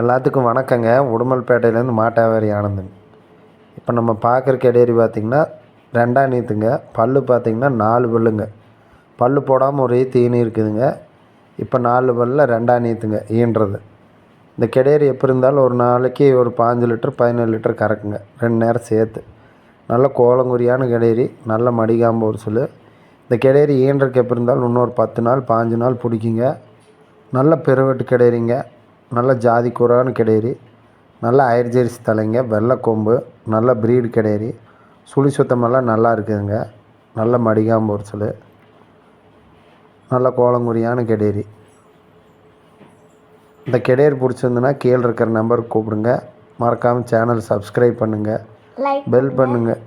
எல்லாத்துக்கும் வணக்கங்க. உடுமல்பேட்டையிலேருந்து மாட்டாவாரி ஆனந்தன். இப்போ நம்ம பார்க்குற கெடேரி பார்த்திங்கன்னா ரெண்டாம் நீத்துங்க. பல்லு பார்த்திங்கன்னா நாலு பல்லுங்க. பல்லு போடாமல் ஒரே தீனி இருக்குதுங்க. இப்போ நாலு பல்லில் ரெண்டாம் நீத்துங்க ஈன்றது. இந்த கெடேரி எப்படி இருந்தாலும் ஒரு நாளைக்கு ஒரு பாஞ்சு லிட்டர் பதினேழு லிட்டர் கறக்குங்க. ரெண்டு நேரம் சேர்த்து. நல்ல கோலங்குறியான கெடேரி நல்ல மடிகாம்பு ஒரு சொல்லு. இந்த கெடேரி ஈன்றதுக்கு எப்படி இருந்தாலும் இன்னொரு பத்து நாள் பாஞ்சு நாள் பிடிக்குங்க. நல்ல பெருவெட்டு கெடேரிங்க நல்ல ஜாதி கூறான கிடையிறி நல்ல அயர் ஜெர்சி தலைங்க வெள்ளை கொம்பு நல்ல ப்ரீடு கிடையிறி சுழி சுத்தமெல்லாம் நல்லா இருக்குதுங்க. நல்ல மடிகாம்பு ஒரு சில. நல்ல கோலங்குறியான கெடேரி இந்த கெடேரி பிடிச்சிருந்துன்னா கீழே இருக்கிற நம்பருக்கு கூப்பிடுங்க. மறக்காமல் சேனல் சப்ஸ்கிரைப் பண்ணுங்கள் பெல் பண்ணுங்கள்